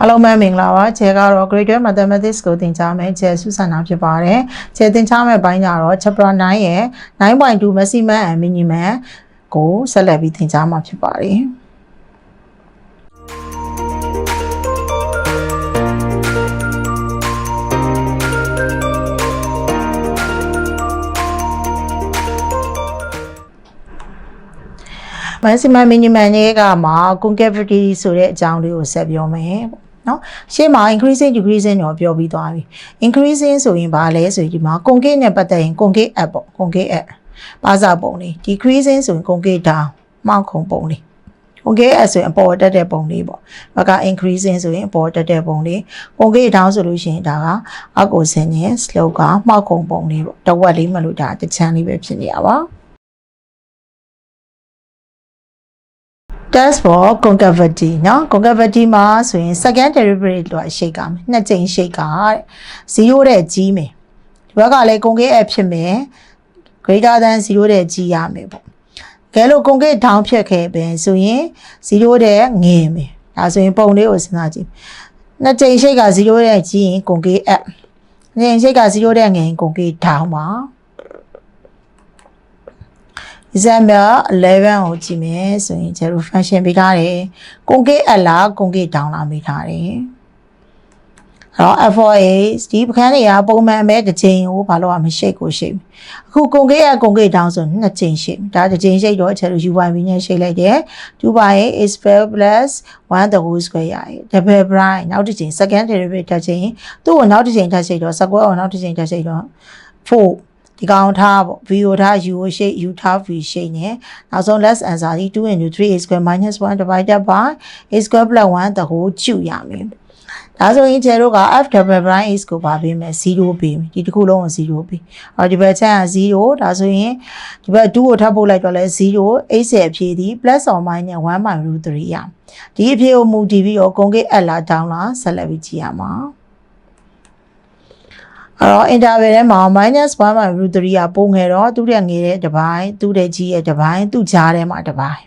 အားလုံးပဲမင်္ဂလာပါကျဲကတော့ Grade 12 Mathematics ကိုသင်ကြားမယ်ကျဲစုစံတာဖြစ်ပါတယ်ကျဲသင်ကြားမယ့်ဘိုင်းကတော့ Chapter 9ရဲ့9.2 Maximum and Minimum ကိုဆက်လက်ပြီးသင်ကြားမှာဖြစ်ပါတယ် maximum minimum တွေကမှာ concavity ဆိုတဲ့အကြောင်းလေးကိုဆက်ပြောမယ်ပေါ့နော်ရှေ့မှာ increasing decreasing တော့ပြောပြီးသွားပြီ increasing ဆိုရင်ဘာလဲဆိုရင်ဒီမှာ concave နဲ့ပတ်သက်ရင် concave up ပေါ့ concave up ပါစာပုံလေး decreasing ဆိုရင် concave down မောက်ခုံပုံလေး concave up ဆိုရင်အပေါ်တက်တဲ့ပုံလေးပေါ့ဘက်က increasing ဆိုရင်အပေါ်တက်တဲ့ပုံလေး concave down ဆိုလို့ရှိရင်ဒါကအကိုဆင်းရဲ့ slope ကမောက်ခုံပုံလေးပေါ့တဝက်လေးမလို့ဒါတစ်ချမ်းလေးပဲဖြစ်နေရပါ test for concavity เนาะ concavity မှာဆိုရင် second derivative လို့ရှိတ်ကမယ်နှစ်ကြိမ်ရှိတ်ကတဲ့0တဲ့ကြီးမယ်ဒီဘက်ကလည်း concave f ဖြစ်မယ် greater than 0တဲ့ကြီးရမယ်ပေါ့ကဲလို့ concave down ဖြစ်ခဲ့ပဲဆိုရင်0တဲ့ငယ်မယ်ဒါဆိုရင်ပုံလေးကိုစဉ်းစားကြည့်နှစ်ကြိမ်ရှိတ်က0တဲ့ကြီးရင် concave f နှစ်ကြိမ်ရှိတ်က0တဲ့ငယ်ရင် concave down ပါ example 11ကိုကြည့်မယ်ဆိုရင်ကျတို့ function ပေးထားတယ်။ concave up လား concave down လားမေးထားတယ်။အဲ့တော့ f4h ဒီပခန်းတွေကပုံမှန်အမဲတစ်ချိန်ကိုဘာလို့မရှိတ်ကိုရှိတ်။အခု concave up concave down ဆိုနှစ်ချိန်ရှိတ်။ဒါတစ်ချိန်ရှိတ်တော့ကျတို့ uy နဲ့ရှိတ်လိုက်တယ်။2 by a square plus 1 the whole square ရရဲ့။ double prime နောက်တစ်ချိန် second derivative တစ်ချိန်သူ့ကိုနောက်တစ်ချိန်ထပ်ရှိတ်တော့ square ကိုနောက်တစ်ချိန်ထပ်ရှိတ်တော့4 ဒီကောင်ထားပေါ့ v ကိုထား u ကိုရှိတ် u ထား v ရှိတ်နေနောက်ဆုံး less answer ဒီ2 into 3 a square minus 1 divided by a square plus 1 the whole ကျူရမယ်ဒါဆိုရင်ကျဲတို့က f double prime is ကိုပါပေးမယ်0ပေးမယ်ဒီတစ်ခုလုံးကို0ပေးအော်ဒီဘက်ချမ်းက0ဒါဆိုရင်ဒီဘက်2ကိုထပ်ပို့လိုက်တော့လဲ0 8ရဲ့အဖြေဒီ plus or minus 1 by root 3ရဒီအဖြေကိုမူတည်ပြီးတော့ကုန်ကိအပ်လာတောင်းလာဆက်လက်ပြီးကြည့်ရမှာ အဲ့တော့ interval ထဲမှာ -1 by root 3ကပုံငယ်တော့သူ့ရဲ့ငယ်တဲ့တစ်ပိုင်းသူ့ရဲ့ကြီးရဲ့တစ်ပိုင်းသူ့ကြားထဲမှာတစ်ပိုင်း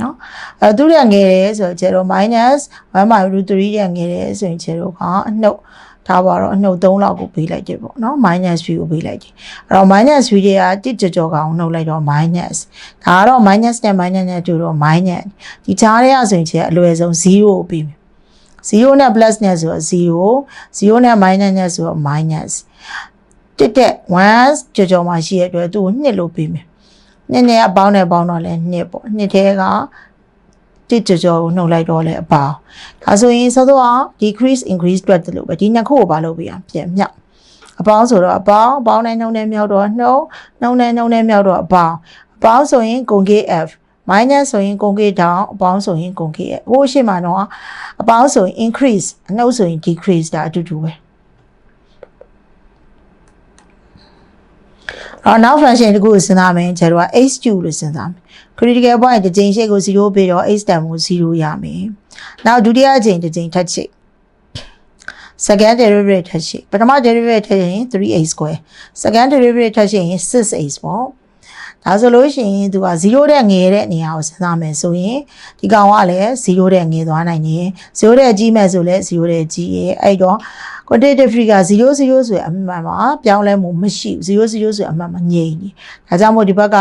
နော်အဲသူ့ရဲ့ငယ်တယ်ဆိုတော့ကျတော့ -1 by root 3ရဲ့ငယ်တယ်ဆိုရင်ကျတော့ကအနှုတ်ထားပါတော့အနှုတ်3လောက်ကိုပေးလိုက်တယ်ပေါ့နော် minus 3ကိုပေးလိုက်တယ်အဲ့တော့ minus 3တွေကတစ်ကြော်ကြော်ကောင်နှုတ်လိုက်တော့ minus ဒါကတော့ minus နဲ့ minus နဲ့တူတော့ minus ဒီကြားထဲကဆိုရင်ကျအလွယ်ဆုံး0ကိုပေးမယ် 0နဲ့ plus နဲ့ဆိုတော့0 0နဲ့ minus နဲ့ဆိုတော့ minus တက်တက်1ကြော်ကြော်မှရှိရတဲ့အတွက်သူ့ကို2လို့ပေးမယ်နှစ်နဲ့အပေါင်းနဲ့ပေါင်းတော့လဲ2ပေါ့နှစ်ထဲကတစ်ကြော်ကြော်ကိုနှုတ်လိုက်တော့လဲအပေါင်းဒါဆိုရင်စောစောက decrease increase တွက်တယ်လို့ပဲဒီနှစ်ခုကိုဘာလုပ်ပြရပြန်မြောက်အပေါင်းဆိုတော့အပေါင်းအပေါင်းနဲ့နှုတ်နဲ့မြောက်တော့နှုတ်နှုတ်နဲ့နှုတ်နဲ့မြောက်တော့အပေါင်းအပေါင်းဆိုရင် conjugate f minus ဆိုရင် conjugate down အပေါင်းဆိုရင် conjugate ဟိုအရှိမတော့အပေါင်းဆိုရင် increase အနှုတ်ဆိုရင် decrease ဒါအတူတူပဲအော်နောက် function တခုကိုစဉ်းစားမယ်ကျတော့ h2 လို့စဉ်းစားမယ် critical point တစ်ကြိမ်ရှိတ်ကို0ပြီးတော့ h တန်ကို0ရမယ်နောက်ဒုတိယအကြိမ်တစ်ကြိမ်ထပ်ချိတ် second derivative ထပ်ရှိပထမ derivative ထပ်ရင် 3a square second derivative ထပ်ရှိရင် 6a ပေါ့ ဒါဆိုလို့ရှိရင်သူက0တဲ့ငယ်တဲ့နေရာကိုစဉ်းစားမယ်ဆိုရင်ဒီကောင်ကလည်း0တဲ့ငယ်သွားနိုင်တယ်0တဲ့ကြီးမဲ့ဆိုလည်း0တဲ့ကြီးရဲ့အဲ့တော့ quantitative degree က0 0ဆိုရင်အမှန်မှာပြောင်းလဲမှုမရှိဘူး0 0ဆိုရင်အမှန်မှာငြိမ်နေဒါကြောင့်မို့ဒီဘက်က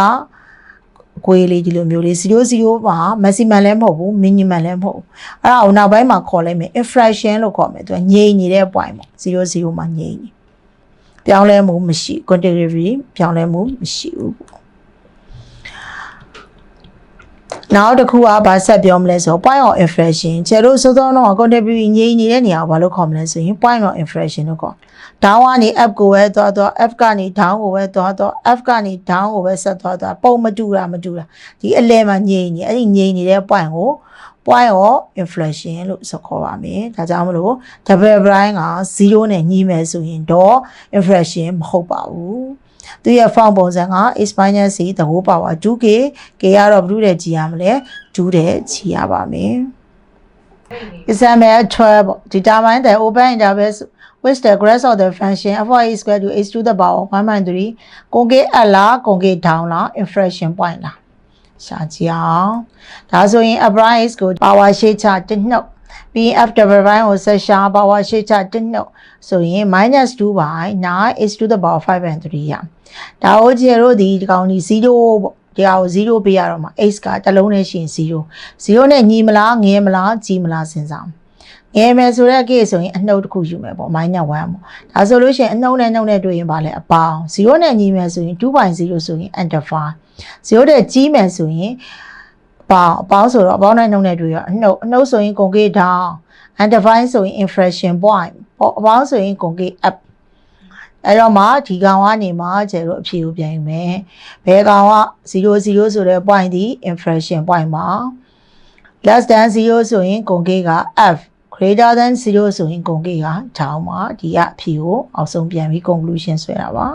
ကိုယ်လေးဒီလိုမျိုးလေး0 0မှာ maximum လည်းမဟုတ်ဘူး minimum လည်းမဟုတ်ဘူးအဲ့ဒါကိုနောက်ပိုင်းမှာခေါ်လိုက်မယ် infraction လို့ခေါ်မယ်သူကငြိမ်နေတဲ့ point ပေါ့0 0မှာငြိမ်နေပြောင်းလဲမှုမရှိ quantitative degree ပြောင်းလဲမှုမရှိဘူးပေါ့ နောက်တစ်ခုကဘာဆက်ပြောမလဲဆိုတော့ point of inflection ကျတို့စောစောတော့ contribute ငြိမ်နေတဲ့နေရာကိုဘာလို့ခေါ်မလဲဆိုရင် point of inflection လို့ခေါ် down ကနေ up ကိုပဲသွားသွား f ကနေ down ကိုပဲသွားသွား f ကနေ down ကိုပဲဆက်သွားသွားပုံမတူတာမတူတာဒီအလဲမှာငြိမ်နေအဲ့ဒီငြိမ်နေတဲ့ point ကို point of inflection လို့ဆိုခေါ်ပါမယ်ဒါကြောင့်မလို့ double prime က0နဲ့ညီးမယ်ဆိုရင်တော့ inflection မဟုတ်ပါဘူး သူရဲ့ form ပုံစံက x minus c the whole power 2k k ကတော့ဘယ်လိုလဲကြည်ရမလဲ2တဲ့ကြည်ရပါမယ် example 12ပေါ့ determine the open interval with the graph of the function f is equal to h to the power 1.3ကုန်ကေအပ်လားကုန်ကေ down လား inflection point လားရှာကြည့်အောင်ဒါဆိုရင် upright ကို power ရှိချတစ်နှုတ် ပြီးရင် f double prime ကိုဆက်ရှာပါဝါရှိချတစ်နှုတ်ဆိုရင် minus 2 by 9 is to the power 5 and 3ရဒါကိုကျေတို့ဒီဒီကောင်ဒီ0ပေါ့ဒီဟာကို0ပေးရတော့မှာ x ကတစ်လုံးနဲ့ရှိရင်0 0နဲ့ညီမလားငယ်မလားကြီးမလားစဉ်းစားငယ်မယ်ဆိုတဲ့ case ဆိုရင်အနှုတ်တစ်ခုယူမယ်ပေါ့ minus 1ပေါ့ဒါဆိုလို့ရှိရင်အနှုတ်နဲ့နှုတ်နဲ့တွေ့ရင်ဗာလဲအပေါင်း0နဲ့ညီမယ်ဆိုရင်2.0ဆိုရင် antiphon 0တဲ့ကြီးမယ်ဆိုရင် ပေါင်းအပေါင်းဆိုတော့အပေါင်းနဲ့နှုတ်နဲ့တွေ့ရအနှုတ်အနှုတ်ဆိုရင် concave down antiphon ဆိုရင် infraction point ပေါ့အပေါင်းဆိုရင် concave up အဲ့တော့မှဒီကောင်ကနေမှကျဲတို့အဖြေကိုပြန်ယူမယ်ဘယ်ကောင်က0 0ဆိုတဲ့ point ဒီ infraction point မှာ less than 0ဆိုရင် concave က f greater than 0ဆိုရင် concave က down မှာဒီကအဖြေကိုအောက်ဆုံးပြန်ပြီး conclusion ဆွဲတာပါ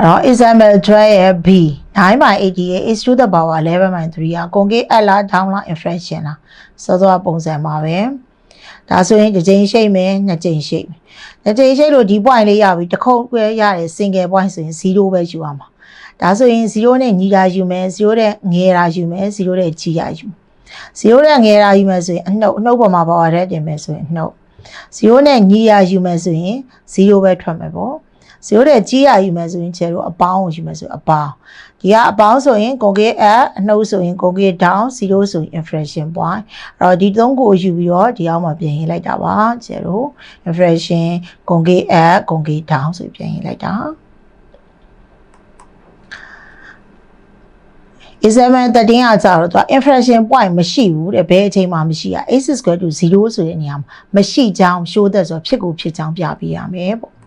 အဲ့တော့ example 12ရဲ့ b 9 by 80ရဲ့ is to the power 11 by 3က concave up လား down လား infraction လားစောစောပုံစံပါပဲဒါဆိုရင်တစ်ချိန်ရှိတ်မယ်နှစ်ချိန်ရှိတ်မယ်နှစ်ချိန်ရှိတ်လို့ဒီ point လေးရပြီတစ်ခုခွဲရတယ် single point ဆိုရင်0ပဲယူရမှာဒါဆိုရင်0နဲ့ညီတာယူမယ်0နဲ့ငယ်တာယူမယ်0နဲ့ကြီးတာယူ0နဲ့ငယ်တာယူမယ်ဆိုရင်အနှုတ်အနှုတ်ပေါ်မှာပါဝါတဲ့တင်မယ်ဆိုရင်အနှုတ်0နဲ့ညီတာယူမယ်ဆိုရင်0ပဲထွက်မယ်ပေါ့ 0တဲ့ကြီးရယူမယ်ဆိုရင်ခြေတို့အပေါင်းကိုယူမယ်ဆိုအပေါင်းဒီကအပေါင်းဆိုရင် concave up အနှုတ်ဆိုရင် concave down 0ဆိုရင် infraction point အဲ့တော့ဒီသုံးကိုယူပြီးတော့ဒီအောက်မှာပြင်ရေးလိုက်တာပါခြေတို့ infraction concave up concave down ဆိုပြင်ရေးလိုက်တာ example 13ကကြတော့သူက infraction point မရှိဘူးတဲ့ဘယ်အချိန်မှမရှိရ x square to 0ဆိုတဲ့နေရာမှာမရှိကြောင်း show that ဆိုတော့ဖြစ်ကိုဖြစ်ကြောင်းပြပေးရမယ်ပေါ့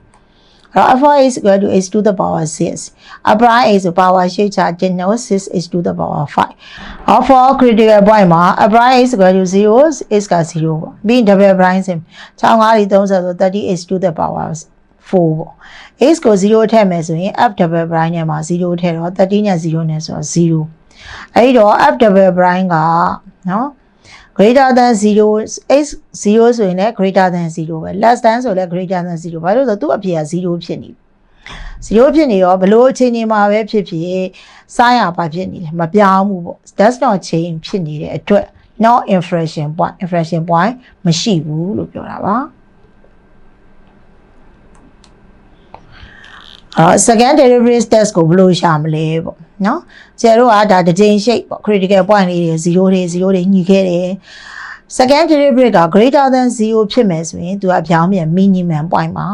အဲ့တော့ f is equal to h to the power 6 upper a ဆို power ရှိချ denote 6 h to the power 5 all for critical point မှာ upper a is equal to 0 is က0ပေါ့ပြီး double prime စင်65ဒီ30ဆို30 h to the power 4ပေါ့ x ကို0ထည့်မယ်ဆိုရင် f double prime နဲ့မှာ0ထည့်တော့30နဲ့0နဲ့ဆိုတော့0အဲ့တော့ f double prime ကနော် Greater than 0 x 0ဆိုရင်လည်း greater than 0ပဲ less than ဆိုလည်း greater than 0ဘာလို့လဲဆိုတော့သူ့အဖြေက0ဖြစ်နေ0ဖြစ်နေရောဘလို့အချိန်ကြီးမှာပဲဖြစ်ဖြစ်စိုင်းရပါဖြစ်နေတယ်မပြောင်းဘူးပေါ့ that's not change ဖြစ်နေတဲ့အတွက် no infraction point infraction point မရှိဘူးလို့ပြောတာပါအော် second derivative test ကိုဘယ်လိုရှာမလဲပေါ့ နော်ကျယ်တို့ကဒါတစ်ချိန်ရှိပေါ့ critical point လေးတွေ0တွေ0တွေညီခဲ့တယ် second derivative က greater than 0ဖြစ်မယ်ဆိုရင်သူကပြောင်းပြန် minimum point မှာ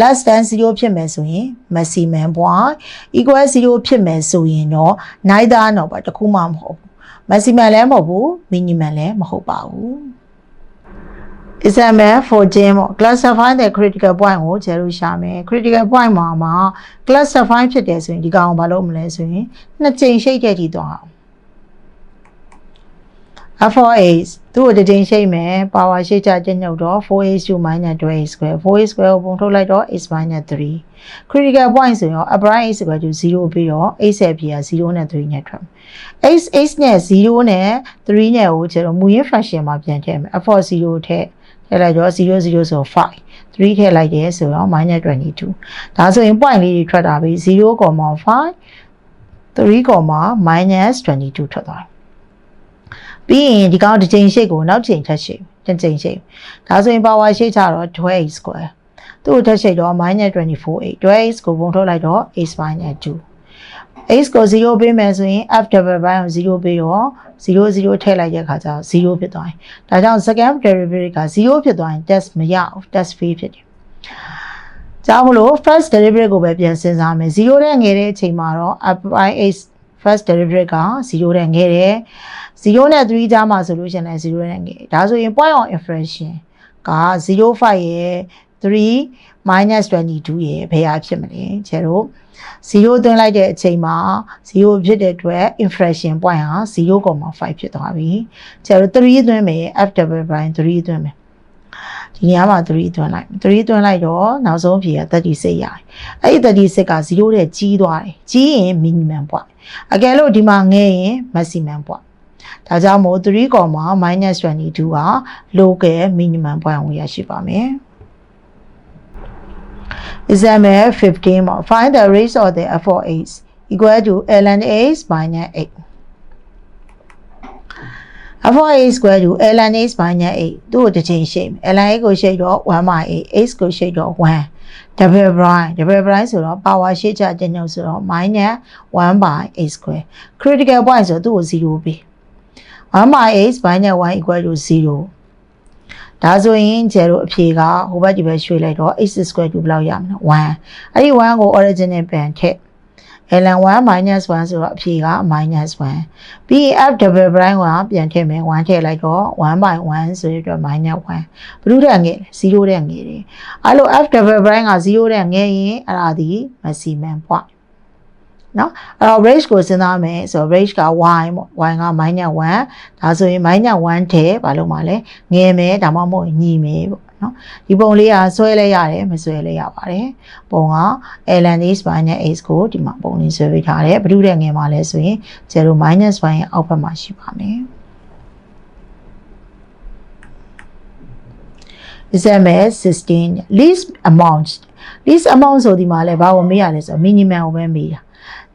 less than 0ဖြစ်မယ်ဆိုရင် maximum point equal 0ဖြစ်မယ်ဆိုရင်တော့ neither တော့ပါတခုမှမဟုတ်ဘူး maximum လည်းမဟုတ်ဘူး minimum လည်းမဟုတ်ပါဘူး example for gym ပေါ့ classify the critical point ကိုကျယ်လို့ရှာမယ် critical point မှာမှာ classify ဖြစ်တယ်ဆိုရင်ဒီကောင်ဘာလို့မလဲဆိုရင်နှစ်ကြိမ်ရှိတ်တဲ့ဒီသွားအောင် f4h သူ့ကိုတစ်ကြိမ်ရှိတ်မယ် power ရှိတ်ချကျညုပ်တော့ 4h 2 2h square 4h square ကိုပုံထုတ်လိုက်တော့ h 3 critical point ဆိုရင် upper h equal to 0ပြီးတော့ h ဆက်ပြ0နဲ့3နဲ့ထွက်မယ် h h နဲ့0နဲ့3နဲ့ကိုကျတော့မူရင်း fraction မှာပြန်ထည့်မယ် f4 0ထည့် ထည့်လိုက်တော့0 0ဆို5 3ထည့်လိုက်တယ်ဆိုတော့ -22 ဒါဆိုရင် point လေးတွေထွက်တာပြီ0.5 3.-22 ထွက်သွားတယ်ပြီးရင်ဒီကောင်တစ်ချိန်ရှိကိုနောက်ချိန်ထပ်ရှိတစ်ချိန်ရှိဒါဆိုရင် power ရှိချတော့12 square သူ့ကိုထပ်ရှိတော့ -24 12ကိုပုံထုတ်လိုက်တော့ h 2 x ကို0ပေးမယ်ဆိုရင် f double prime ကို0ပေးတော့0 0ထည့်လိုက်တဲ့အခါကျတော့0ဖြစ်သွားတယ်။ဒါကြောင့် second derivative က0ဖြစ်သွားရင် test မရဘူး test fail ဖြစ်တယ်။ကြောင့်မလို့ first derivative ကိုပဲပြန်စဉ်းစားမယ်0တဲ့ငယ်တဲ့အချိန်မှာတော့ f by x first derivative က0တဲ့ငယ်တယ်0နဲ့3ကြားမှာဆိုလို့ရှိရင်လည်း0နဲ့ငယ်ဒါဆိုရင် point of infraction က05ရဲ့3 minus 22ရဲ့ဘယ်ဟာဖြစ်မလဲကျတော့0သွင်းလိုက်တဲ့အချိန်မှာ0ဖြစ်တဲ့အတွက် infraction point ဟာ0.5ဖြစ်သွားပြီ။ကျတော့3သွင်းမယ် f double prime 3သွင်းမယ်။ဒီနေရာမှာ3သွင်းလိုက်3သွင်းလိုက်တော့နောက်ဆုံးဖြေက36ရတယ်။အဲ့ဒီ36က0တဲ့ကြီးသွားတယ်။ကြီးရင် minimum point ။အကယ်လို့ဒီမှာငဲရင် maximum point ။ဒါကြောင့်မို့ 3.-22 က local minimum point ကိုရရှိပါမယ်။ Example 15မှာ find the rates of the f of x equal to ln x minus 8 f of a square to ln x minus 8သူ့ကိုတစ်ချိန်ရှိမယ် ln x ကိုရှိတော့1 by 8 x ကိုရှိတော့1 double prime double prime ဆိုတော့ power ရှိချတင်ညုံဆိုတော့ minus 1 by a square critical point ဆိုတော့သူ့ကို0ပေး1 by x minus 1 equal to 0 ဒါဆိုရင်ကျဲတို့အဖြေကဟိုဘက်ဒီဘက်ရွှေ့လိုက်တော့ x square 2ဘယ်လောက်ရမလဲ1အဲ့ဒီ1ကို origin နဲ့ပြန်ထည့် ln 1 minus 1ဆိုတော့အဖြေက minus 1ပြီးရင် f double prime ကပြန်ထည့်မယ်1ထည့်လိုက်တော့1 by 1ဆိုရတော့ minus 1ဘယ်လိုတဲ့ငယ်လဲ0တဲ့ငယ်တယ်အဲ့လို f double prime က0တဲ့ငယ်ရင်အဲ့ဒါဒီ maximum point နော်အဲ့တော့ range ကိုစဉ်းစားမယ်ဆိုတော့ range က y ပေါ့ y က minus 1ဒါဆိုရင် minus 1ထဲဘာလို့မလဲငယ်မယ်ဒါမှမဟုတ်ညီမယ်ပေါ့နော်ဒီပုံလေးကဆွဲလဲရတယ်မဆွဲလဲရပါတယ်ပုံက ln x minus x ကိုဒီမှာပုံလေးဆွဲပေးထားတယ်ဘယ်လိုတဲ့ငယ်မှာလဲဆိုရင်0 minus 1ရဲ့အောက်ဘက်မှာရှိပါမယ် example 16 least amount least amount ဆိုဒီမှာလဲဘာကိုမေးရလဲဆိုတော့ minimum ကိုပဲမေးတာ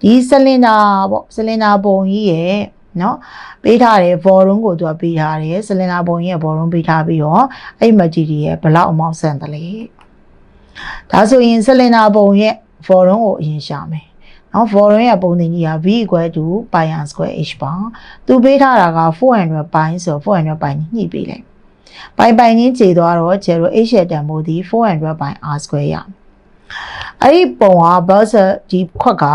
ဒီဆလင်နာပေါ့ဆလင်နာပုံကြီးရဲ့နော်ပေးထားတယ်ဘော်ရုံးကိုသူကပေးထားတယ်ဆလင်နာပုံကြီးရဲ့ဘော်ရုံးပေးထားပြီးတော့အဲ့မကြီးကြီးရဲ့ဘလောက်အမောက်ဆန်တယ်လေဒါဆိုရင်ဆလင်နာပုံရဲ့ဘော်ရုံးကိုအရင်ရှာမယ်နော် foreign ရဲ့ပုံသင်ကြီးက v equal to pi r square h ပါသူပေးထားတာက400 pi ဆိုတော့400 pi ညှိပေးလိုက် pi pi ချင်းခြေသွားတော့ zero h ရဲ့တန်ဖိုးဒီ400 pi r square ရအဲ့ဒီပုံက Bowser ဒီခွက်က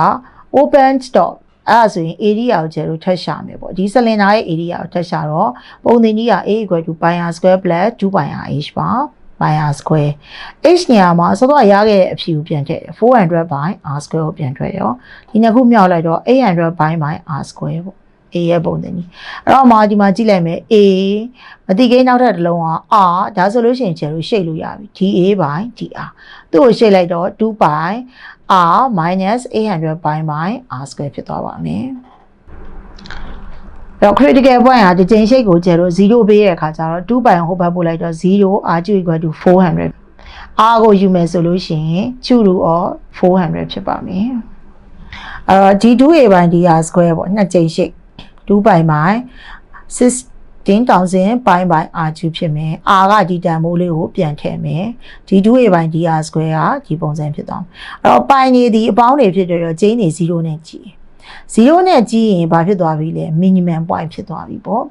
open stop အဲ့ဒါဆိုရင် area ကိုကျဲလို့ထပ်ရှာမယ်ပေါ့ဒီ cylinder ရဲ့ area ကိုထပ်ရှာတော့ပုံသင်ကြီးက a equal to pi r square plus 2 pi r h ပါ by r square h နေရာမှာစောစောရခဲ့တဲ့အဖြူကိုပြန်ထည့်တယ်400 by r square ကိုပြန်ထွက်ရောဒီနှစ်ခုမြောက်လိုက်တော့800 by by r square ပေါ့ a ရဲ့ပုံသင်ကြီးအဲ့တော့မှာဒီမှာကြည့်လိုက်မယ် a မတိကိန်းနောက်ထပ်တစ်လုံးက r ဒါဆိုလို့ရှိရင်ကျယ်လို့ရှိတ်လို့ရပြီ da by dr သူ့ကိုရှိတ်လိုက်တော့2 by r minus 800 by by r square ဖြစ်သွားပါမယ်တော့ critical point ဟာဒီချိန်ရှိတ်ကိုကျယ်လို့0ပေးတဲ့အခါကျတော့2 by ဟိုဘက်ပို့လိုက်တော့0 r equal to 400 r ကိုယူမယ်ဆိုလို့ရှိရင်2 root of 400ဖြစ်ပါမယ်အဲ့တော့ d2a by dr square ပေါ့နှစ်ချိန်ရှိတ်2 by by 16000 pi by r cube ဖြစ်မယ် r ကဒီတန်မိုးလေးကိုပြန်ထည့်မယ် d2a by dr square ကဒီပုံစံဖြစ်သွားမယ်အဲ့တော့ pi နေဒီအပေါင်းတွေဖြစ်တယ်တော့ကျင်းနေ0နဲ့ကြည့်0နဲ့ကြည့်ရင်ဘာဖြစ်သွားပြီလဲ minimum point ဖြစ်သွားပြီပေါ့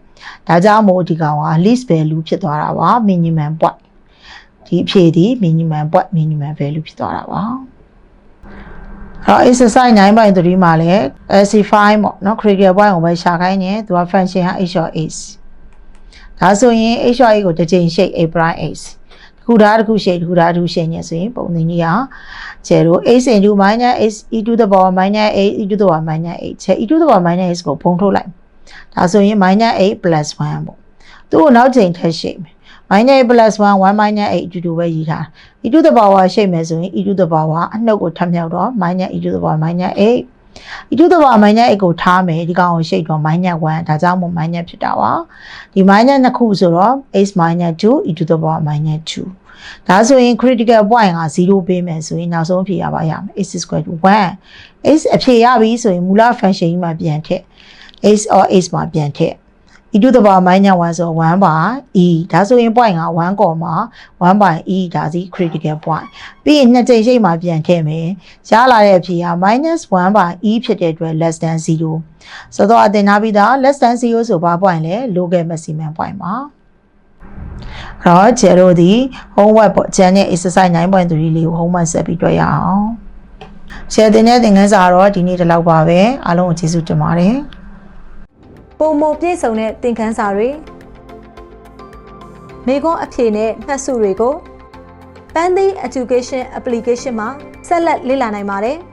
ဒါကြောင့်မို့ဒီကောင်က least value ဖြစ်သွားတာပါ minimum point ဒီအဖြေဒီ minimum point minimum value ဖြစ်သွားတာပါအဲ့တော့ exercise 9.3မှာလည်း AC5 ပေါ့နော် critical point ကိုပဲရှာခိုင်းနေသူက function ဟာ h of h ဒါဆိုရင် h of h ကိုတစ်ချိန်ရှိတ် a prime h တစ်ခုဒါတစ်ခုရှိတ်တစ်ခုဒါတစ်ခုရှိတ်ညဆိုရင်ပုံသင်ကြီးဟာ0 h into minus h e to the power minus 8 e to the power minus 8ချက် e to the power minus h ကိုပုံထုတ်လိုက်ဒါဆိုရင် minus 8 plus 1ပေါ့သူ့ကိုနောက်ချိန်ထပ်ရှိတ်မယ် minus 8 plus 1 1 minus 8အတူတူပဲရေးထား e to the power ရှိတ်မယ်ဆိုရင် e to the power အနှုတ်ကိုထပ်မြောက်တော့ minus e to the power minus 8 e to the power minus 8ကိုထားမယ်ဒီကောင်ကိုရှိတ်တော့ minus 1ဒါကြောင့်မို့ minus ဖြစ်တာပါဒီ minus နှစ်ခုဆိုတော့ x minus 2 e to the power minus 2ဒါဆိုရင် critical point က0ပေးမယ်ဆိုရင်နောက်ဆုံးအဖြေရပါရမယ် x square to 1 x အဖြေရပြီဆိုရင်မူလ function ကြီးမှာပြန်ထည့် x or x မှာပြန်ထည့် e to the power minus 1ဆို1 by e ဒါဆိုရင် point က1 comma 1 by e ဒါစီ critical point ပြီးရင်နှစ်ကြိမ်ရှိတ်မှာပြန်ထည့်မယ်ရလာတဲ့အဖြေက minus 1 by e ဖြစ်တဲ့အတွက် less than 0ဆိုတော့အတင်ထားပြီးသား less than 0ဆိုဘာ point လဲ local maximum point ပါအဲ့တော့ကျဲတို့ဒီ homework ပေါ့ကျန်တဲ့ exercise 9.3လေးကို homework ဆက်ပြီးတွေ့ရအောင်ရှယ်တင်တဲ့သင်ခန်းစာတော့ဒီနေ့ဒီလောက်ပါပဲအားလုံးကိုကျေးဇူးတင်ပါတယ် ပုံမပြည့်စုံတဲ့သင်ခန်းစာတွေမိခွန်းအဖြေနဲ့မှတ်စုတွေကို Pandy Education Application မှာဆက်လက်လေ့လာနိုင်ပါတယ်။